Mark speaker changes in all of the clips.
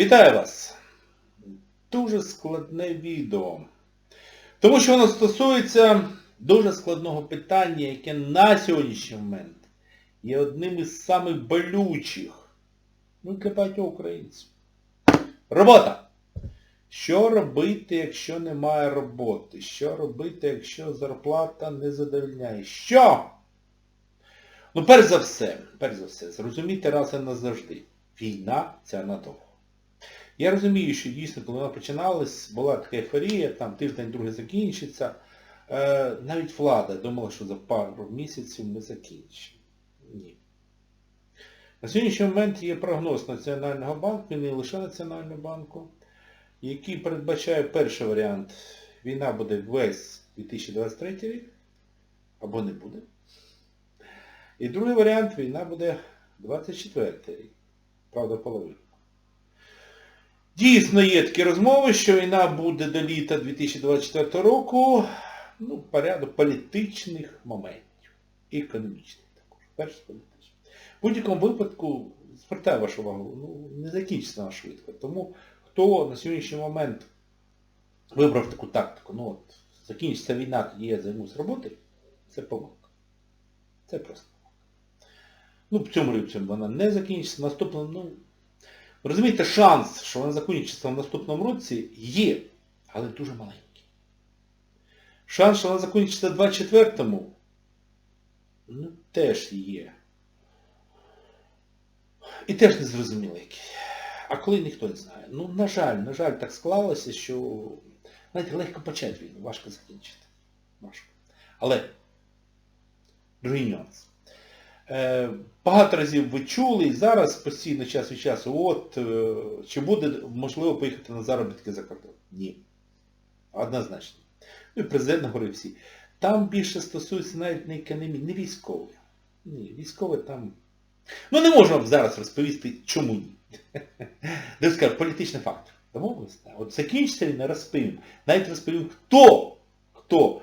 Speaker 1: Вітаю вас! Дуже складне відео. Тому що воно стосується дуже складного питання, яке на сьогоднішній момент є одним із самих болючих ну, для багатьох українців. Робота! Що робити, якщо немає роботи? Що робити, якщо зарплата не задовольняє? Що? Ну, перш за все, перш за все, зрозумійте раз і назавжди. Війна ця надовго. Я розумію, що дійсно, коли вона починалась, була така ейфорія, там тиждень другий закінчиться. Е, навіть влада думала, що за пару місяців ми закінчимо. Ні. На сьогоднішній момент є прогноз Національного банку, і не лише Національного банку, який передбачає перший варіант. Війна буде весь 2023 рік, або не буде. І другий варіант війна буде 24 рік. Правда, половина. Дійсно є такі розмови, що війна буде до літа 2024 року, ну, порядок політичних моментів. Економічних також. Перш політичних. В будь-якому випадку, звертаю вашу увагу, ну, не закінчиться вона швидко. Тому хто на сьогоднішній момент вибрав таку тактику, ну от, закінчиться війна, тоді я займусь роботою, це помилка. Це просто помилка. Ну, в цьому році вона не закінчиться, наступному, ну, Розумієте, шанс, що вона закінчиться в наступному році, є, але дуже маленький. Шанс, що вона закінчиться в 24-му, ну, теж є. І теж не зрозуміло який. А коли ніхто не знає. Ну, на жаль, на жаль, так склалося, що знаєте, легко почати війну, важко закінчити. Важко. Але другий нюанс. Е, Багато разів ви чули і зараз постійно час від часу, от, е, чи буде можливо поїхати на заробітки за кордон? Ні. Однозначно. Ну і президент говорив всі. Там більше стосується навіть не економії, не військової. Ні, військове там. Ну не можна зараз розповісти, чому ні. Де політичний фактор. Домовилися? От закінчиться він, розповім. Навіть розповім, хто, хто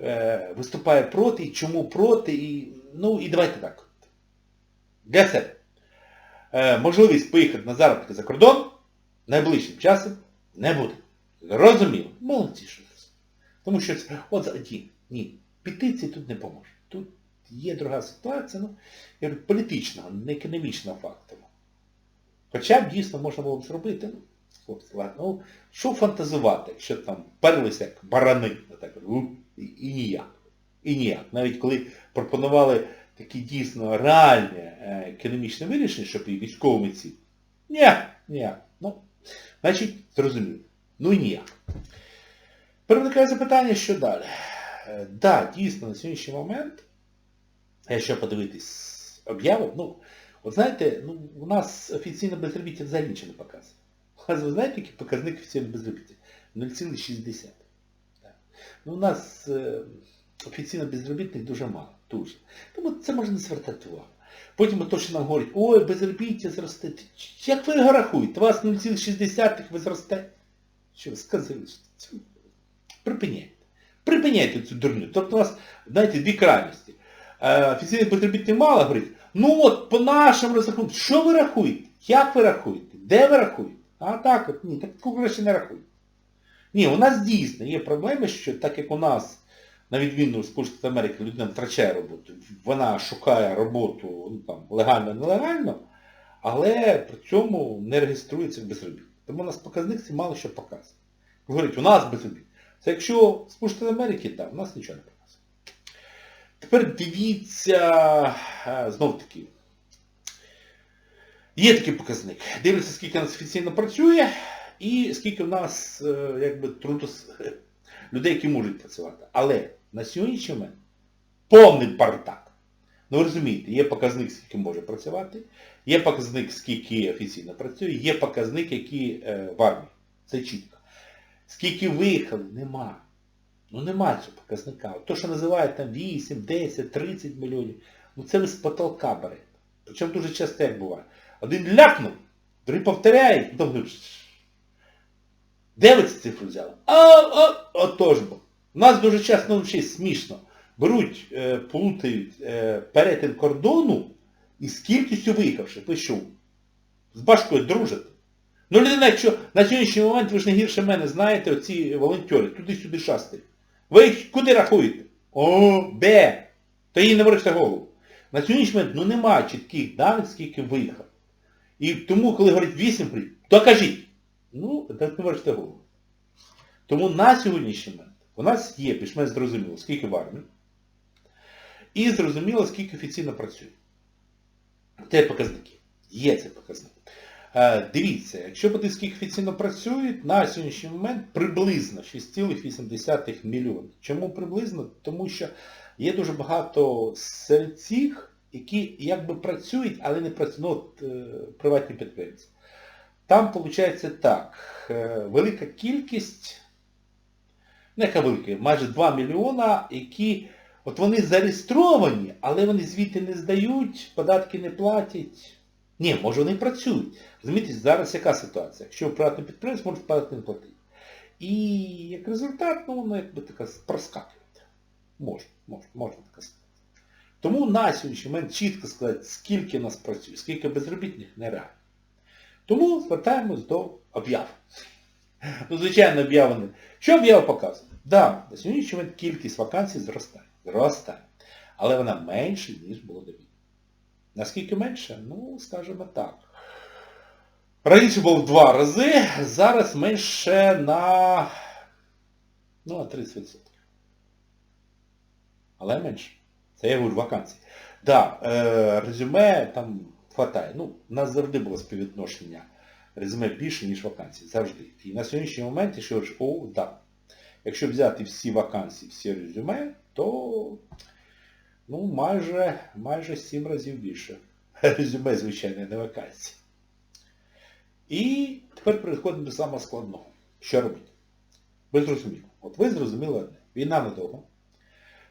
Speaker 1: е, виступає проти і чому проти. І, ну і давайте так. Для себе. Е, можливість поїхати на заробітки за кордон найближчим часом не буде. Розуміло. Молодці, що це. Тому що це- от ні, ні. Петиції тут не поможе. Тут є друга ситуація, ну, я говорю, політичного, не економічного фактору. Хоча б дійсно можна було б зробити, ну, хлопці, ладно, ну, що фантазувати, якщо там перлися як барани, так і ніяк. І ніяк. Навіть коли пропонували такі дійсно реальні е, економічне вирішення, щоб і військовими ці. Ні, ніяк. Ну, значить, зрозуміло. Ну і ніяк. Перевиникає запитання, що далі. Е, да, дійсно, на сьогоднішній момент, якщо подивитись об'яви, ну, от знаєте, ну, у нас офіційне безробіття взагалі нічого не показує. У вас, ви знаєте, який показник офіційного безробіття? 0,6. Так. Ну, у нас е, офіційно безробітних дуже мало. Дуже. Тому це можна звертати увагу. Потім то, що нам говорять, ой, безробіття зросте. Як ви його рахуєте? У вас 0,6 ви зросте? Що сказали? Припиняйте. Припиняйте цю дурню. Тобто у вас, знаєте, дві крайності. Е, Офіційних безробітних мало говорить, ну от по нашому розрахунку, що ви рахуєте? Як ви рахуєте? Де ви рахуєте? А так от, ні, так краще не рахуйте. Ні, у нас дійсно є проблеми, що так як у нас, на відміну з Штатів Америки, людина втрачає роботу, вона шукає роботу ну, там, легально, нелегально, але при цьому не реєструється в безробітні. Тому у нас показник це мало що показує. Говорить, у нас безробітні. Це якщо Сполучених Штатів Америки, там, у нас нічого не показує. Тепер дивіться, е, знов таки, є такий показник. Дивляться, скільки у нас офіційно працює, і скільки в нас е, якби, трудос... людей, які можуть працювати. Але на сьогоднішній момент повний бардак. Ну ви розумієте, є показник, скільки може працювати, є показник, скільки офіційно працює, є показник, який е, в армії. Це чітко. Скільки виїхали, нема. Ну нема цього показника. То, що називають там 8, 10, 30 мільйонів, ну це ви з потолка берете. Причому дуже часто буває. Один ляпнув, другий повторяє, потім говорить, де ви цю цифру взяли? А, а, отож бо. У нас дуже часто ну, ще смішно. Беруть, е, плутають е, перетин кордону із кількістю виїхавших. Ви що? З башкою дружите? Ну, людина, якщо на сьогоднішній момент ви ж не гірше мене знаєте, оці волонтери, туди-сюди шастають. Ви їх куди рахуєте? О, Б. То їй не виріште голову. На сьогоднішній момент ну, немає чітких даних, скільки виїхав. І тому, коли говорять 8 приїзд, то кажіть. Ну, так не виріште голову. Тому на сьогоднішній момент у нас є більш-менш зрозуміло, скільки в армії, і зрозуміло, скільки офіційно працює. Це показники. Є це показник. Е, Дивіться, якщо буде скільки офіційно працюють, на сьогоднішній момент приблизно 6,8 мільйонів. Чому приблизно? Тому що є дуже багато серед цих, які якби працюють, але не працюють, ну, е, приватні підприємці. Там виходить так, е, велика кількість, не яка велика, майже 2 мільйона, які, от вони зареєстровані, але вони звідти не здають, податки не платять. Ні, може вони працюють. Розумієте, зараз яка ситуація? Якщо приватний підприємець може податки не платити. І як результат, ну, воно якби така проскакує. Можна, можна, можна така сказати. Тому на сьогоднішній момент чітко сказати, скільки нас працює, скільки безробітних нереально. Тому звертаємось до об'яв. Ну, звичайно, об'яви не. Що об'ява показує? Да, на сьогоднішній момент кількість вакансій зростає. Зростає. Але вона менша, ніж було до війни. Наскільки менше? Ну, скажімо так. Раніше було в два рази, зараз менше на, ну, на 30%. Але менше. Це я говорю вакансій. Так, да, е, резюме там хватає. Ну, у нас завжди було співвідношення резюме більше, ніж вакансій. Завжди. І на сьогоднішній момент, якщо говориш, о, так. Якщо взяти всі вакансії, всі резюме, то ну, майже, майже 7 разів більше. Резюме, звичайно, не вакансії. І тепер переходимо до самого складного. Що робити? Ви зрозуміли. От ви зрозуміли одне. Війна надовго.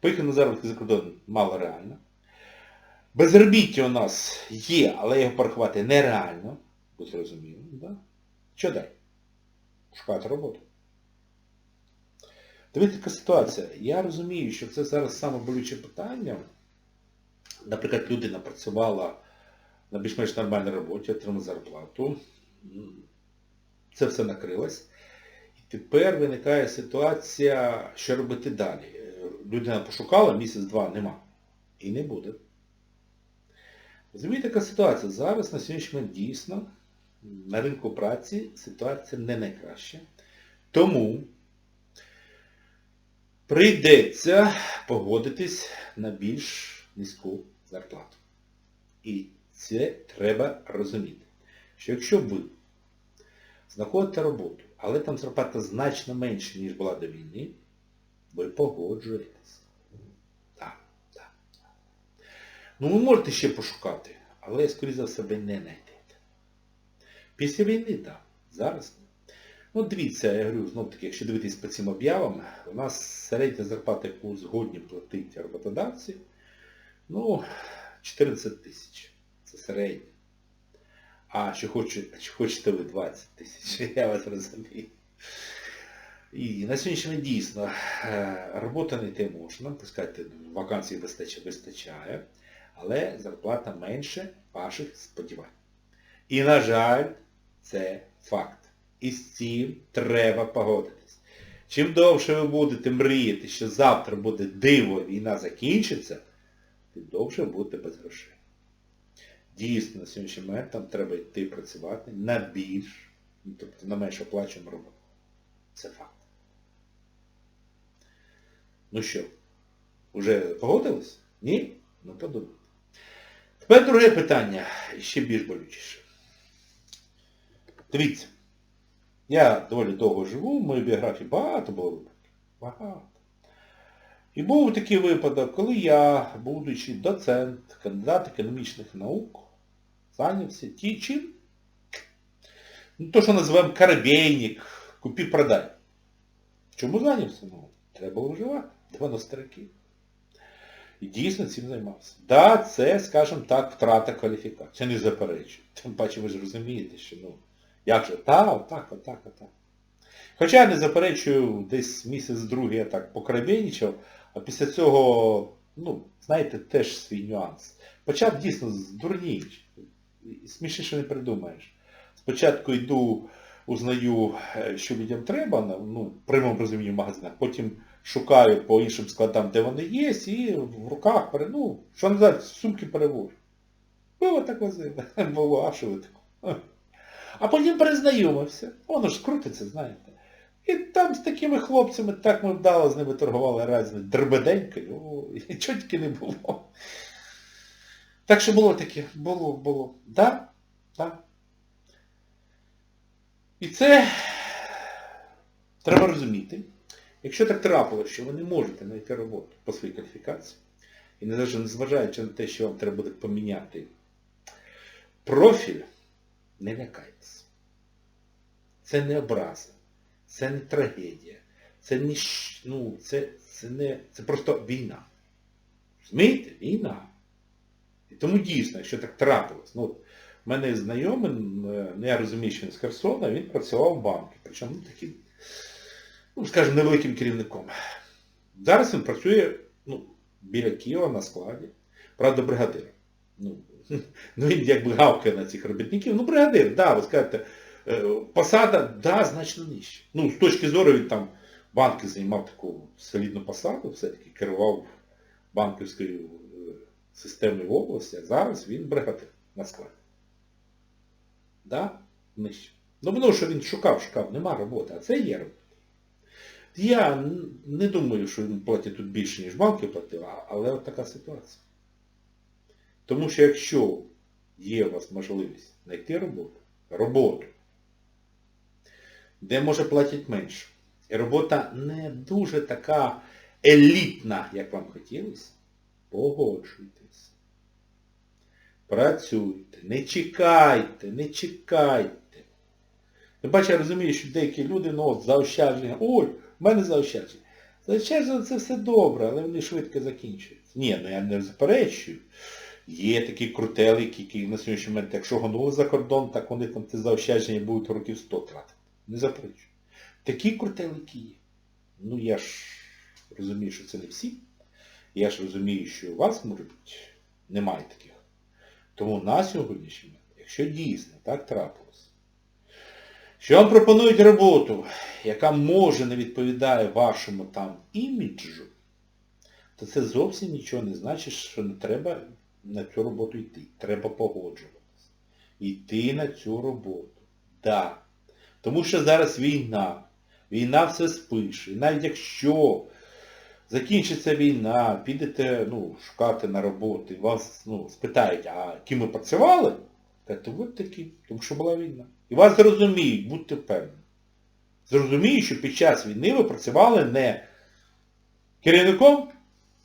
Speaker 1: Поїхати на заробітки за кордон мало реально. Безробіття у нас є, але його порахувати нереально. Ви зрозуміли, да? Що далі? Шукати роботу. Дивіться, така ситуація. Я розумію, що це зараз саме болюче питання. Наприклад, людина працювала на більш-менш нормальній роботі, отримала зарплату. Це все накрилось. І тепер виникає ситуація, що робити далі. Людина пошукала, місяць-два нема. І не буде. Розумієте, така ситуація. Зараз на сьогоднішній момент дійсно на ринку праці ситуація не найкраща. Тому прийдеться погодитись на більш низьку зарплату. І це треба розуміти. Що якщо ви знаходите роботу, але там зарплата значно менша, ніж була до війни, ви погоджуєтесь. Ну ви можете ще пошукати, але, скоріше за все, не знайдете. Після війни, так. Зараз. Ну, дивіться, я говорю, знов таки, якщо дивитись по цим об'явам, у нас середня зарплата, яку згодні платити роботодавці, ну, 14 тисяч. Це середня. А що хочете, що хочете ви 20 тисяч, я вас розумію. І на сьогоднішній дійсно е, робота знайти можна, пускайте, вакансій вистачає, вистачає, але зарплата менше ваших сподівань. І, на жаль, це факт. І з цим треба погодитись. Чим довше ви будете мріяти, що завтра буде диво, війна закінчиться, тим довше будете без грошей. Дійсно, на сьогоднішній момент там треба йти працювати на більш, ну, тобто на менш оплачувану роботу. Це факт. Ну що, вже погодились? Ні? Ну подумайте. Тепер друге питання, ще більш болючіше. Дивіться, я доволі довго живу, в моїй біографії багато було випадків. Багато. І був такий випадок, коли я, будучи доцент, кандидат економічних наук, зайнявся чим? Ну, то, що називаємо коробейник, купі-продай. Чому зайнявся? Ну, треба було вживати. 90 років. І дійсно цим займався. Так, да, це, скажімо так, втрата кваліфікації. Це не заперечую. Тим паче ви ж розумієте, що ну, як же, та, отак, отак, отак. Хоча я не заперечую, десь місяць-другий я так покрабєнічав, а після цього, ну, знаєте, теж свій нюанс. Почав дійсно з. Смішніше не придумаєш. Спочатку йду, узнаю, е, що людям треба, ну, в прямому розумінні в магазинах, потім шукаю по іншим складам, де вони є, і в руках, ну, що називається, сумки перевожу. Було так возили. Було, а що ви таке? А потім перезнайомився. Воно ж крутиться, знаєте. І там з такими хлопцями так ми вдало з ними торгували разні дрбеденьки, о, і тільки не було. Так що було таке, було, було. Да, да. І це треба розуміти. Якщо так трапилося, що ви не можете знайти роботу по своїй кваліфікації, і навіть незважаючи на те, що вам треба буде поміняти профіль, не лякайтесь. Це не образа, це не трагедія, це не, ну, це, це, не, це просто війна. Розумієте? Війна. І тому дійсно, якщо так трапилось, ну, в мене знайомий, е, ну я розумію, що він з Херсона, він працював в банку, причому ну, таким, ну, скажімо, невеликим керівником. Зараз він працює ну, біля Києва на складі, правда, бригадиром. Ну, ну він якби гавкає на цих робітників. Ну, бригадир, да, ви скажете, е, посада, да, значно нижче. Ну, з точки зору він там банки займав таку солідну посаду, все-таки керував банківською е, системою в області, а зараз він бригадир на складі. Да? Нижче. Ну, тому що він шукав, шукав, нема роботи, а це є робота. Я не думаю, що він платить тут більше, ніж банки платили, але от така ситуація. Тому що якщо є у вас можливість знайти роботу, роботу, де може платити менше, і робота не дуже така елітна, як вам хотілося, погоджуйтесь. Працюйте, не чекайте, не чекайте. Ви бачите, я розумію, що деякі люди, ну заощадження, ой, в мене заощадження. Заощадження це все добре, але вони швидко закінчуються. Ні, ну я не заперечую. Є такі крутелики, які на сьогоднішній момент, якщо гонули за кордон, так вони там ці заощадження будуть років 100 тратити. Не заперечую. Такі крутелики є. Ну я ж розумію, що це не всі. Я ж розумію, що у вас, може бути, немає таких. Тому на сьогоднішній момент, якщо дійсно так трапилось, що вам пропонують роботу, яка може не відповідає вашому там іміджу, то це зовсім нічого не значить, що не треба на цю роботу йти. Треба погоджуватися. Йти на цю роботу. Да. Тому що зараз війна. Війна все спише. І навіть якщо закінчиться війна, підете ну, шукати на роботу, вас ну, спитають, а ким ви працювали? Кажете, ви такі, тому що була війна. І вас зрозуміють, будьте впевнені. Зрозуміють, що під час війни ви працювали не керівником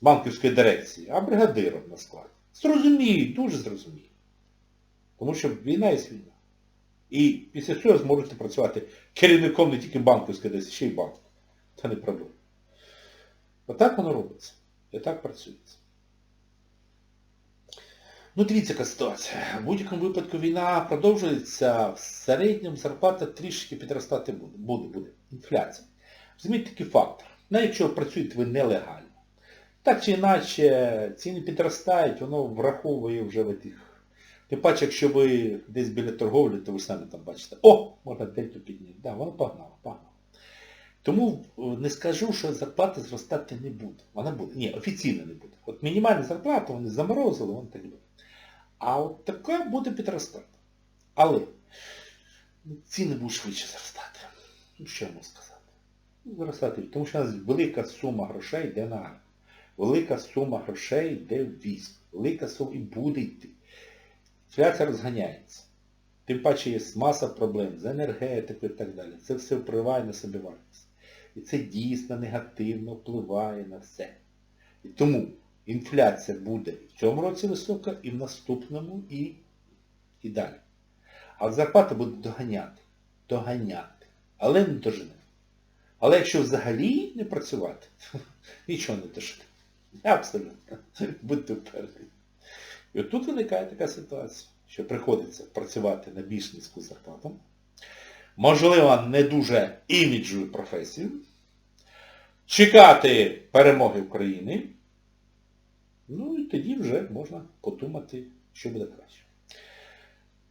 Speaker 1: банківської дирекції, а бригадиром на складі. Зрозуміють, дуже зрозуміють. Тому що війна є війна. І після цього зможете працювати керівником не тільки банківської дирекції, ще й банку. Це не проблема. Отак воно робиться. І так працюється. Ну, дивіться, яка ситуація. В будь-якому випадку війна продовжується, в середньому зарплата трішки підростати буде. Буде, буде. Інфляція. Розумієте, такий фактор. Навіть якщо працюєте ви нелегально. Так чи інакше, ціни підростають, воно враховує вже в тих. Тим паче, якщо ви десь біля торговлі, то ви самі там бачите, о, можна дельту підняти. Да, воно погнало, погнало. Тому е, не скажу, що зарплата зростати не буде. Вона буде. Ні, офіційно не буде. От мінімальну зарплату вони заморозили, воно так буде. А от така буде підростати. Але ціни будуть швидше зростати. Ну, що я можу сказати? Ну, Зростати, тому що у нас велика сума грошей йде на армію. Велика сума грошей йде в військ. Велика сума і буде йти. Інфляція розганяється. Тим паче є маса проблем з енергетикою і так далі. Це все впливає на собівартість. І це дійсно негативно впливає на все. І тому інфляція буде в цьому році висока, і в наступному, і, і далі. А зарплата буде доганяти. Доганяти. Але не дожене. Але якщо взагалі не працювати, нічого не дожене. Абсолютно. Будьте впевнені. І от тут виникає така ситуація, що приходиться працювати на більш низьку зарплату, можливо, не дуже іміджову професію, чекати перемоги України, ну і тоді вже можна подумати, що буде краще.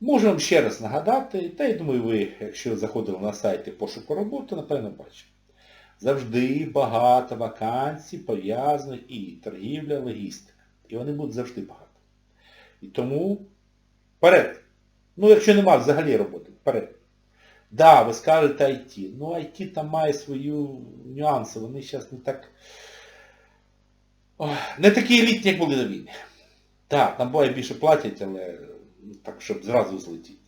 Speaker 1: Можу вам ще раз нагадати, та я думаю, ви, якщо заходили на сайти пошуку роботи, напевно бачите. Завжди багато вакансій пов'язаних і торгівля, логістика. І вони будуть завжди багато. І тому вперед. Ну, якщо нема взагалі роботи, вперед. Да, ви скажете IT. Ну, IT там має свою нюанси, вони зараз не так... Ой, не такі елітні, як були до війни. Так, там буває більше платять, але ну, так, щоб зразу злетіти.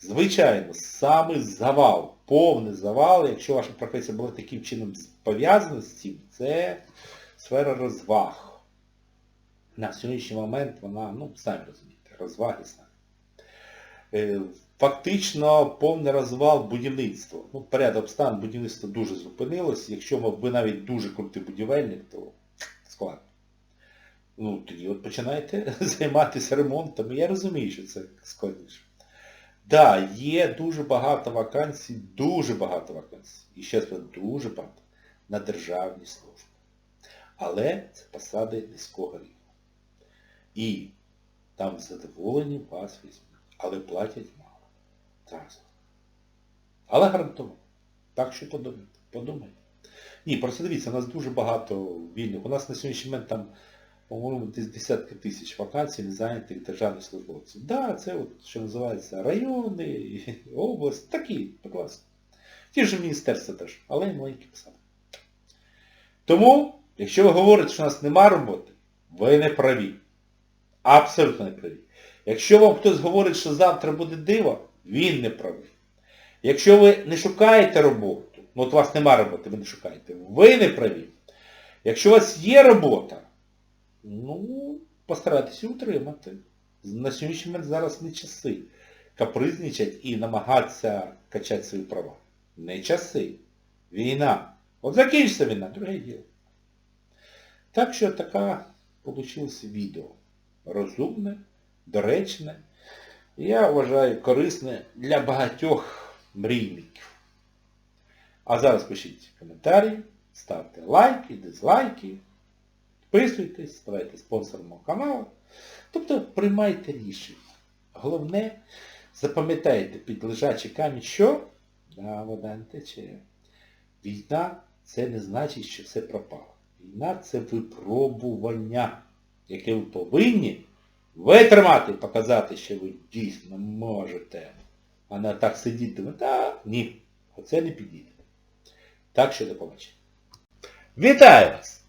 Speaker 1: Звичайно, саме завал, повний завал, якщо ваша професія була таким чином пов'язана з цим, це сфера розваг. На сьогоднішній момент вона, ну, самі розумієте, розваги самі. Е, Фактично повний розвал будівництва. Ну, порядок обстан будівництва дуже зупинилось. Якщо ви навіть дуже крутий будівельник, то складно. Ну, тоді от починайте займатися ремонтом. Я розумію, що це складніше. Так, да, є дуже багато вакансій, дуже багато вакансій. І ще раз дуже багато на державній службі. Але це посади низького рівня. І там з задоволенням вас візьмуть. Але платять мало. Зразу. Але гарантовано. Так що подумайте. Подумайте. Ні, просто дивіться, у нас дуже багато вільних. У нас на сьогоднішній момент там, по-моєму, десь десятки тисяч вакансій незайнятих державних службовців. Так, да, це от, що називається райони, область, такі, класно. Ті ж міністерства теж, але й маленькі посади. Тому, якщо ви говорите, що у нас нема роботи, ви не праві. Абсолютно не праві. Якщо вам хтось говорить, що завтра буде диво, він не правий. Якщо ви не шукаєте роботу, ну от у вас нема роботи, ви не шукаєте, ви не праві. Якщо у вас є робота, ну, постарайтеся утримати. На сьогоднішній момент зараз не часи капризничать і намагатися качати свої права. Не часи. Війна. От закінчиться війна, друге діло. Так що така вийшло відео. Розумне, доречне. Я вважаю корисне для багатьох мрійників. А зараз пишіть коментарі, ставте лайки, дизлайки, підписуйтесь, ставайте спонсором каналу. Тобто приймайте рішення. Головне, запам'ятайте під лежачий камінь, що да, вода не тече. Війна це не значить, що все пропало. Війна це випробування, яке ви повинні витримати, показати, що ви дійсно можете. А не так сидіти, та ні, оце не підійде. Так що до побачення. Вітаю вас!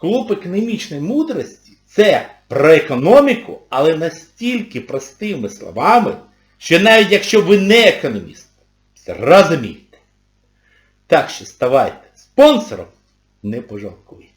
Speaker 1: Клуб економічної мудрості це про економіку, але настільки простими словами, що навіть якщо ви не економіст, зрозумієте. Так що ставайте спонсором, не пожалкуйте.